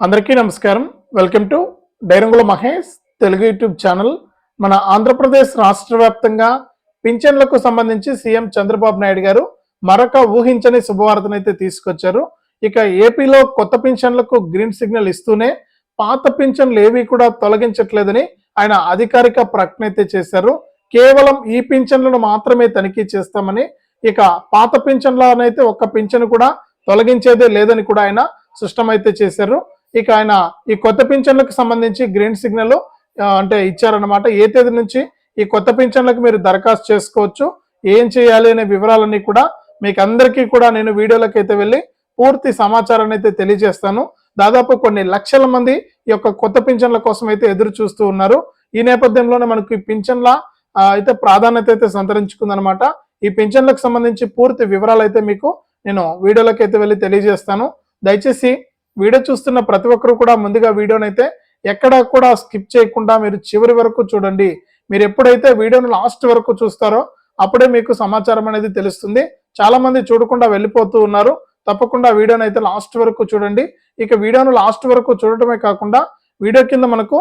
అందరికీ నమస్కారం. Welcome to Dairangula Mahesh Telugu YouTube channel. మన ఆంధ్రప్రదేశ్ రాష్ట్ర వ్యాప్తంగా పింఛన్లకు సంబంధించి సీఎం చంద్రబాబు నాయుడు గారు మరొక ఊహించని శుభవార్తనైతే తీసుకొచ్చారు. ఇక ఏపీలో కొత్త పింఛన్లకు గ్రీన్ సిగ్నల్ ఇస్తూనే పాత పింఛన్లు ఏవి కూడా తొలగించట్లేదని ఆయన అధికారిక ప్రకటన అయితే చేశారు. కేవలం ఈ పింఛన్లను మాత్రమే తనిఖీ చేస్తామని ఇక పాత పింఛన్లనైతే ఒక్క పింఛన్ కూడా తొలగించేదే లేదని కూడా ఆయన స్పష్టమైతే చేశారు. ఇక ఆయన ఈ కొత్త పింఛన్లకు సంబంధించి గ్రీన్ సిగ్నల్ అంటే ఇచ్చారన్నమాట. ఏ తేదీ నుంచి ఈ కొత్త పింఛన్లకు మీరు దరఖాస్తు చేసుకోవచ్చు ఏం చేయాలి అనే వివరాలన్నీ కూడా మీకు అందరికీ కూడా నేను వీడియోలకు అయితే వెళ్ళి పూర్తి సమాచారాన్ని అయితే తెలియజేస్తాను. దాదాపు కొన్ని లక్షల మంది ఈ యొక్క కొత్త పింఛన్ల కోసం అయితే ఎదురు చూస్తూ ఉన్నారు. ఈ నేపథ్యంలోనే మనకు ఈ పింఛన్ల అయితే ప్రాధాన్యత అయితే సంతరించుకుందనమాట ఈ పింఛన్లకు సంబంధించి పూర్తి వివరాలు అయితే మీకు నేను వీడియోలకు అయితే వెళ్ళి తెలియజేస్తాను. దయచేసి వీడియో చూస్తున్న ప్రతి ఒక్కరు కూడా ముందుగా వీడియోనైతే అయితే ఎక్కడా కూడా స్కిప్ చేయకుండా మీరు చివరి వరకు చూడండి. మీరు ఎప్పుడైతే వీడియోను లాస్ట్ వరకు చూస్తారో అప్పుడే మీకు సమాచారం అనేది తెలుస్తుంది. చాలా మంది చూడకుండా వెళ్ళిపోతూ ఉన్నారు. తప్పకుండా వీడియోని అయితే లాస్ట్ వరకు చూడండి. ఇక వీడియోను లాస్ట్ వరకు చూడటమే కాకుండా వీడియో కింద మనకు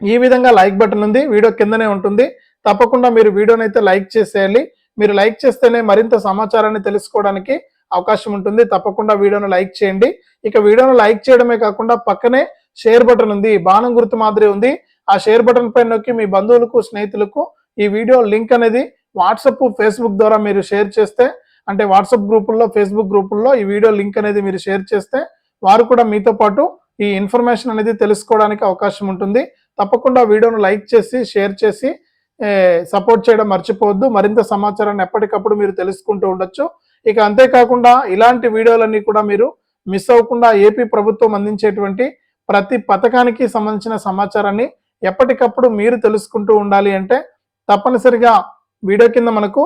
ఈ విధంగా లైక్ బటన్ ఉంది. వీడియో కిందనే ఉంటుంది. తప్పకుండా మీరు వీడియోనైతే అయితే లైక్ చేసేయాలి. మీరు లైక్ చేస్తేనే మరింత సమాచారాన్ని తెలుసుకోవడానికి అవకాశం ఉంటుంది. తప్పకుండా వీడియోను లైక్ చేయండి. ఇక వీడియోను లైక్ చేయడమే కాకుండా పక్కనే షేర్ బటన్ ఉంది. బాణం గుర్తు మాదిరి ఉంది. ఆ షేర్ బటన్ పైన నొక్కి మీ బంధువులకు స్నేహితులకు ఈ వీడియో లింక్ అనేది వాట్సప్ ఫేస్బుక్ ద్వారా మీరు షేర్ చేస్తే అంటే వాట్సాప్ గ్రూపుల్లో ఫేస్బుక్ గ్రూపుల్లో ఈ వీడియో లింక్ అనేది మీరు షేర్ చేస్తే వారు కూడా మీతో పాటు ఈ ఇన్ఫర్మేషన్ అనేది తెలుసుకోవడానికి అవకాశం ఉంటుంది. తప్పకుండా వీడియోను లైక్ చేసి షేర్ చేసి సపోర్ట్ చేయడం మర్చిపోవద్దు. మరింత సమాచారాన్ని ఎప్పటికప్పుడు మీరు తెలుసుకుంటూ ఉండొచ్చు. ఇక అంతేకాకుండా ఇలాంటి వీడియోలన్నీ కూడా మీరు మిస్ అవ్వకుండా ఏపీ ప్రభుత్వం అందించేటువంటి ప్రతి పథకానికి సంబంధించిన సమాచారాన్ని ఎప్పటికప్పుడు మీరు తెలుసుకుంటూ ఉండాలి అంటే తప్పనిసరిగా వీడియో కింద మనకు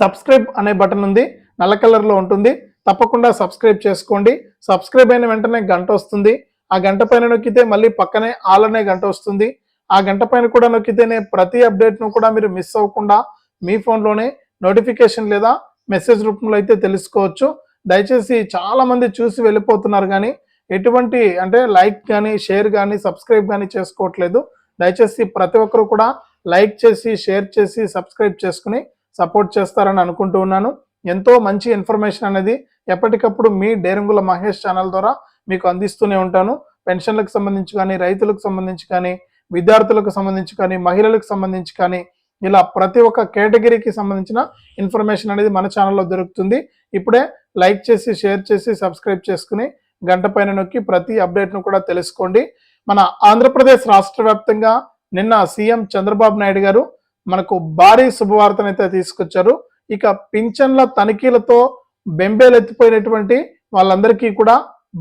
సబ్స్క్రైబ్ అనే బటన్ ఉంది నల్ల కలర్లో ఉంటుంది. తప్పకుండా సబ్స్క్రైబ్ చేసుకోండి. సబ్స్క్రైబ్ అయిన వెంటనే గంట వస్తుంది. ఆ గంట పైన నొక్కితే మళ్ళీ పక్కనే ఆల్ అనే గంట వస్తుంది. ఆ గంట పైన కూడా నొక్కితేనే ప్రతి అప్డేట్ను కూడా మీరు మిస్ అవ్వకుండా మీ ఫోన్లోనే నోటిఫికేషన్ లేదా మెసేజ్ రూపంలో అయితే తెలుసుకోవచ్చు. దయచేసి చాలామంది చూసి వెళ్ళిపోతున్నారు కానీ ఎటువంటి అంటే లైక్ కానీ షేర్ కానీ సబ్స్క్రైబ్ కానీ చేసుకోవట్లేదు. దయచేసి ప్రతి ఒక్కరు కూడా లైక్ చేసి షేర్ చేసి సబ్స్క్రైబ్ చేసుకుని సపోర్ట్ చేస్తారని అనుకుంటూ ఉన్నాను. ఎంతో మంచి ఇన్ఫర్మేషన్ అనేది ఎప్పటికప్పుడు మీ డేరంగుల మహేష్ ఛానల్ ద్వారా మీకు అందిస్తూనే ఉంటాను. పెన్షన్లకు సంబంధించి కానీ రైతులకు సంబంధించి కానీ విద్యార్థులకు సంబంధించి కానీ మహిళలకు సంబంధించి కానీ ఇలా ప్రతి ఒక్క కేటగిరీకి సంబంధించిన ఇన్ఫర్మేషన్ అనేది మన ఛానల్లో దొరుకుతుంది. ఇప్పుడే లైక్ చేసి షేర్ చేసి సబ్స్క్రైబ్ చేసుకుని గంట పైన నొక్కి ప్రతి అప్డేట్ను కూడా తెలుసుకోండి. మన ఆంధ్రప్రదేశ్ రాష్ట్ర వ్యాప్తంగా నిన్న సీఎం చంద్రబాబు నాయుడు గారు మనకు భారీ శుభవార్తనైతే తీసుకొచ్చారు. ఇక పింఛన్ల తనిఖీలతో బెంబేలెత్తిపోయినటువంటి వాళ్ళందరికీ కూడా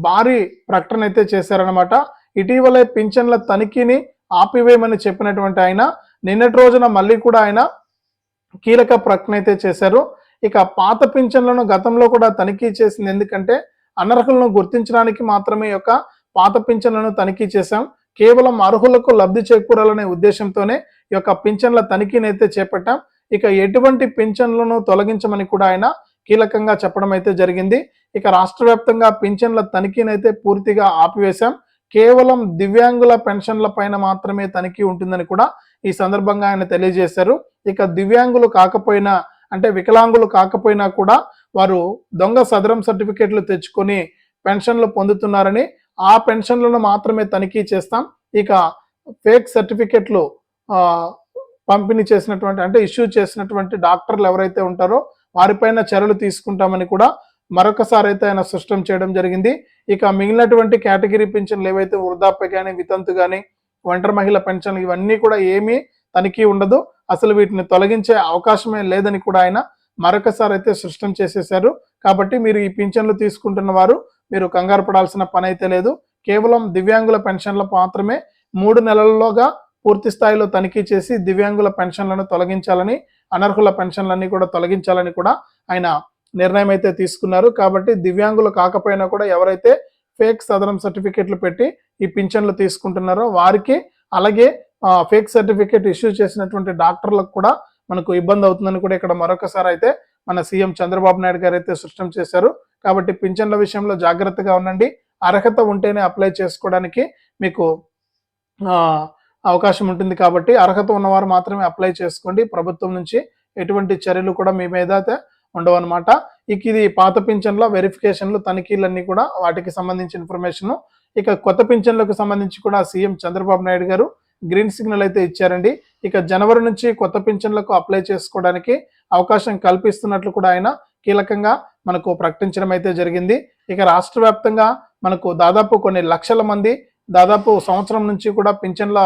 భారీ ప్రకటన అయితే చేశారనమాట ఇటీవలే పింఛన్ల తనిఖీని ఆపివేయమని చెప్పినటువంటి ఆయన నిన్నటి రోజున మళ్ళీ కూడా ఆయన కీలక ప్రకటన అయితే చేశారు. ఇక పాత పింఛన్లను గతంలో కూడా తనిఖీ చేసింది ఎందుకంటే అనర్హులను గుర్తించడానికి మాత్రమే ఈ యొక్క పాత పింఛన్లను తనిఖీ చేశాం. కేవలం అర్హులకు లబ్ధి చేకూరాలనే ఉద్దేశంతోనే ఈ యొక్క పింఛన్ల తనిఖీని అయితే చేపట్టాం. ఇక ఎటువంటి పింఛన్లను తొలగించమని కూడా ఆయన కీలకంగా చెప్పడం అయితే జరిగింది. ఇక రాష్ట్ర వ్యాప్తంగా పింఛన్ల తనిఖీని అయితే పూర్తిగా ఆపివేశాం. కేవలం దివ్యాంగుల పెన్షన్ల పైన మాత్రమే తనిఖీ ఉంటుందని కూడా ఈ సందర్భంగా ఆయన తెలియజేశారు. ఇక దివ్యాంగులు కాకపోయినా అంటే వికలాంగులు కాకపోయినా కూడా వారు దొంగ సదరం సర్టిఫికేట్లు తెచ్చుకొని పెన్షన్లు పొందుతున్నారని ఆ పెన్షన్లను మాత్రమే తనిఖీ చేస్తాం. ఇక ఫేక్ సర్టిఫికెట్లు పంపిణీ చేసినటువంటి అంటే ఇష్యూ చేసినటువంటి డాక్టర్లు ఎవరైతే ఉంటారో వారిపైన చర్యలు తీసుకుంటామని కూడా మరొకసారి అయితే ఆయన స్పష్టం చేయడం జరిగింది. ఇక మిగిలినటువంటి కేటగిరీ పింఛన్లు ఏవైతే వృద్ధాప్య కానీ వితంతు కానీ ఒంటరి మహిళ పెన్షన్లు ఇవన్నీ కూడా ఏమీ తనిఖీ ఉండదు. అసలు వీటిని తొలగించే అవకాశమే లేదని కూడా ఆయన మరొకసారి అయితే స్పష్టం చేసేశారు. కాబట్టి మీరు ఈ పింఛన్లు తీసుకుంటున్న వారు మీరు కంగారు పడాల్సిన పని అయితే లేదు. కేవలం దివ్యాంగుల పెన్షన్ల మాత్రమే మూడు నెలల్లోగా పూర్తి స్థాయిలో తనిఖీ చేసి దివ్యాంగుల పెన్షన్లను తొలగించాలని అనర్హుల పెన్షన్లన్నీ కూడా తొలగించాలని కూడా ఆయన నిర్ణయం అయితే తీసుకున్నారు. కాబట్టి దివ్యాంగులు కాకపోయినా కూడా ఎవరైతే ఫేక్ సదరం సర్టిఫికెట్లు పెట్టి ఈ పింఛన్లు తీసుకుంటున్నారో వారికి అలాగే ఫేక్ సర్టిఫికేట్ ఇష్యూ చేసినటువంటి డాక్టర్లకు కూడా మనకు ఇబ్బంది అవుతుందని కూడా ఇక్కడ మరొకసారి అయితే మన సీఎం చంద్రబాబు నాయుడు గారు అయితే స్పష్టం చేశారు. కాబట్టి పింఛన్ల విషయంలో జాగ్రత్తగా ఉండండి. అర్హత ఉంటేనే అప్లై చేసుకోవడానికి మీకు అవకాశం ఉంటుంది కాబట్టి అర్హత ఉన్నవారు మాత్రమే అప్లై చేసుకోండి. ప్రభుత్వం నుంచి ఎటువంటి చర్యలు కూడా మీ మీద అయితే ఉండవన్నమాట. ఇక ఇది పాత పింఛన్ల వెరిఫికేషన్లు తనిఖీలన్నీ కూడా వాటికి సంబంధించిన ఇన్ఫర్మేషన్ ఇక కొత్త పింఛన్లకు సంబంధించి కూడా సీఎం చంద్రబాబు నాయుడు గారు గ్రీన్ సిగ్నల్ అయితే ఇచ్చారండి. ఇక జనవరి నుంచి కొత్త పింఛన్లకు అప్లై చేసుకోవడానికి అవకాశం కల్పిస్తున్నట్లు కూడా ఆయన కీలకంగా మనకు ప్రకటించడం అయితే జరిగింది. ఇక రాష్ట్ర వ్యాప్తంగా మనకు దాదాపు కొన్ని లక్షల మంది దాదాపు సంవత్సరం నుంచి కూడా పింఛన్ల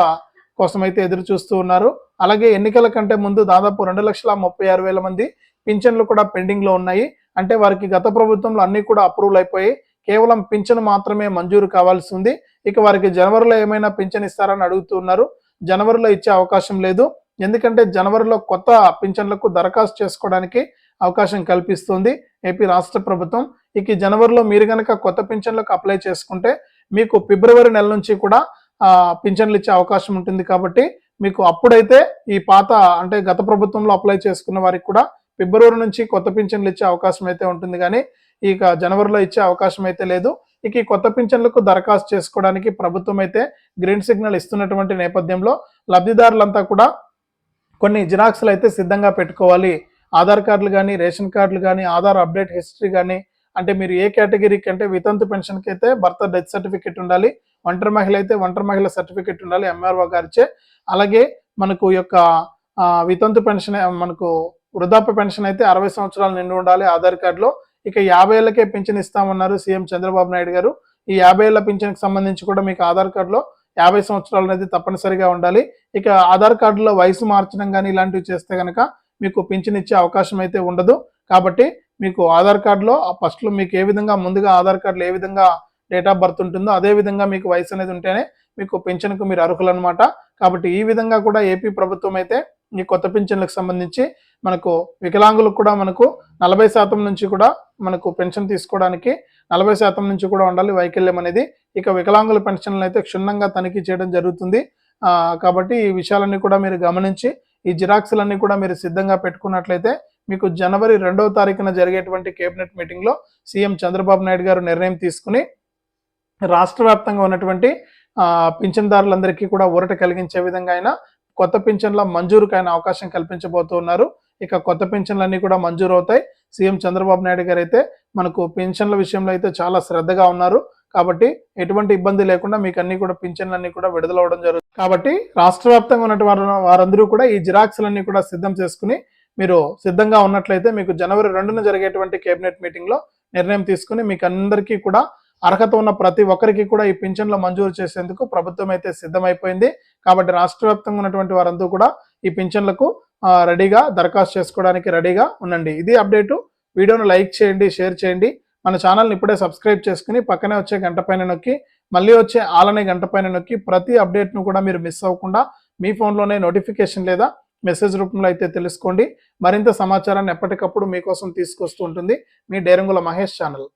కోసం అయితే ఎదురు చూస్తూ ఉన్నారు. అలాగే ఎన్నికల కంటే ముందు దాదాపు రెండు లక్షల ముప్పై ఆరు వేల మంది పింఛన్లు కూడా పెండింగ్లో ఉన్నాయి. అంటే వారికి గత ప్రభుత్వంలో అన్ని కూడా అప్రూవల్ అయిపోయి కేవలం పింఛను మాత్రమే మంజూరు కావాల్సి ఉంది. ఇక వారికి జనవరిలో ఏమైనా పింఛన్ ఇస్తారని అడుగుతున్నారు. జనవరిలో ఇచ్చే అవకాశం లేదు. ఎందుకంటే జనవరిలో కొత్త పింఛన్లకు దరఖాస్తు చేసుకోవడానికి అవకాశం కల్పిస్తుంది ఏపీ రాష్ట్ర ప్రభుత్వం. ఇక జనవరిలో మీరు కనుక కొత్త పింఛన్లకు అప్లై చేసుకుంటే మీకు ఫిబ్రవరి నెల నుంచి కూడా పింఛన్లు ఇచ్చే అవకాశం ఉంటుంది కాబట్టి మీకు అప్పుడైతే ఈ పాత అంటే గత ప్రభుత్వంలో అప్లై చేసుకున్న వారికి కూడా ఫిబ్రవరి నుంచి కొత్త పింఛన్లు ఇచ్చే అవకాశం అయితే ఉంటుంది. కానీ ఇక జనవరిలో ఇచ్చే అవకాశం అయితే లేదు. ఇక ఈ కొత్త పింఛన్లకు దరఖాస్తు చేసుకోవడానికి ప్రభుత్వం అయితే గ్రీన్ సిగ్నల్ ఇస్తున్నటువంటి నేపథ్యంలో లబ్ధిదారులంతా కూడా కొన్ని జిరాక్స్లు అయితే సిద్ధంగా పెట్టుకోవాలి. ఆధార్ కార్డులు కానీ రేషన్ కార్డులు కానీ ఆధార్ అప్డేట్ హిస్టరీ కానీ అంటే మీరు ఏ కేటగిరీకి అంటే వితంతు పెన్షన్కి అయితే భర్త డెత్ సర్టిఫికేట్ ఉండాలి. ఒంటరి మహిళ అయితే ఒంటరి మహిళ సర్టిఫికేట్ ఉండాలి ఎంఆర్ఓ గారిచే. అలాగే మనకు ఈ యొక్క వితంతు పెన్షన్ మనకు వృద్ధాప్య పెన్షన్ అయితే అరవై సంవత్సరాలు నిండి ఉండాలి ఆధార్ కార్డులో. ఇక యాభై ఏళ్ళకే పింఛన్ ఇస్తామన్నారు సీఎం చంద్రబాబు నాయుడు గారు. ఈ యాభై ఏళ్ళ పింఛన్కి సంబంధించి కూడా మీకు ఆధార్ కార్డులో యాభై సంవత్సరాలు అనేది తప్పనిసరిగా ఉండాలి. ఇక ఆధార్ కార్డులో వయసు మార్చడం కానీ ఇలాంటివి చేస్తే కనుక మీకు పింఛన్ ఇచ్చే అవకాశం అయితే ఉండదు. కాబట్టి మీకు ఆధార్ కార్డులో ఫస్ట్లో మీకు ఏ విధంగా ముందుగా ఆధార్ కార్డులో ఏ విధంగా డేట్ ఆఫ్ బర్త్ ఉంటుందో అదే విధంగా మీకు వయసు అనేది ఉంటేనే మీకు పింఛన్కు మీరు అర్హులు అనమాట కాబట్టి ఈ విధంగా కూడా ఏపీ ప్రభుత్వం అయితే ఈ కొత్త పింఛన్లకు సంబంధించి మనకు వికలాంగులకు కూడా మనకు నలభై శాతం నుంచి కూడా మనకు పెన్షన్ తీసుకోవడానికి నలభై శాతం నుంచి కూడా ఉండాలి వైకల్యం అనేది. ఇక వికలాంగుల పెన్షన్లు అయితే క్షుణ్ణంగా తనిఖీ చేయడం జరుగుతుంది. కాబట్టి ఈ విషయాలన్నీ కూడా మీరు గమనించి ఈ జిరాక్స్లన్నీ కూడా మీరు సిద్ధంగా పెట్టుకున్నట్లయితే మీకు జనవరి రెండవ తారీఖున జరిగేటువంటి కేబినెట్ మీటింగ్లో సీఎం చంద్రబాబు నాయుడు గారు నిర్ణయం తీసుకుని రాష్ట్ర వ్యాప్తంగా ఉన్నటువంటి పింఛన్దారులందరికీ కూడా ఊరట కలిగించే విధంగా అయినా కొత్త పింఛన్ల మంజూరుకైన అవకాశం కల్పించబోతున్నారు. ఇక కొత్త పింఛన్లన్నీ కూడా మంజూరు అవుతాయి సీఎం చంద్రబాబు నాయుడు గారు అయితే మనకు పింఛన్ల విషయంలో అయితే చాలా శ్రద్ధగా ఉన్నారు. కాబట్టి ఎటువంటి ఇబ్బంది లేకుండా మీకు అన్ని కూడా పింఛన్లన్నీ కూడా విడుదలవడం జరుగుతుంది. కాబట్టి రాష్ట్ర వ్యాప్తంగా ఉన్న వారు వారందరూ కూడా ఈ జిరాక్స్లన్నీ కూడా సిద్ధం చేసుకుని మీరు సిద్ధంగా ఉన్నట్లయితే మీకు జనవరి రెండున జరిగేటువంటి కేబినెట్ మీటింగ్లో నిర్ణయం తీసుకుని మీకు అందరికీ కూడా అర్హత ఉన్న ప్రతి ఒక్కరికి కూడా ఈ పింఛన్లు మంజూరు చేసేందుకు ప్రభుత్వం అయితే సిద్ధమైపోయింది. కాబట్టి రాష్ట్ర వ్యాప్తంగా ఉన్నటువంటి వారందరూ కూడా ఈ పింఛన్లకు రెడీగా దరఖాస్తు చేసుకోవడానికి రెడీగా ఉండండి. ఇది అప్డేటు. వీడియోను లైక్ చేయండి షేర్ చేయండి. మన ఛానల్ని ఇప్పుడే సబ్స్క్రైబ్ చేసుకుని పక్కనే వచ్చే గంట పైన నొక్కి మళ్ళీ వచ్చే ఆలనే గంట పైన నొక్కి ప్రతి అప్డేట్ను కూడా మీరు మిస్ అవ్వకుండా మీ ఫోన్లోనే నోటిఫికేషన్ లేదా మెసేజ్ రూపంలో అయితే తెలుసుకోండి. మరింత సమాచారాన్ని ఎప్పటికప్పుడు మీకోసం తీసుకొస్తూ ఉంటుంది మీ డేరంగుల మహేష్ ఛానల్.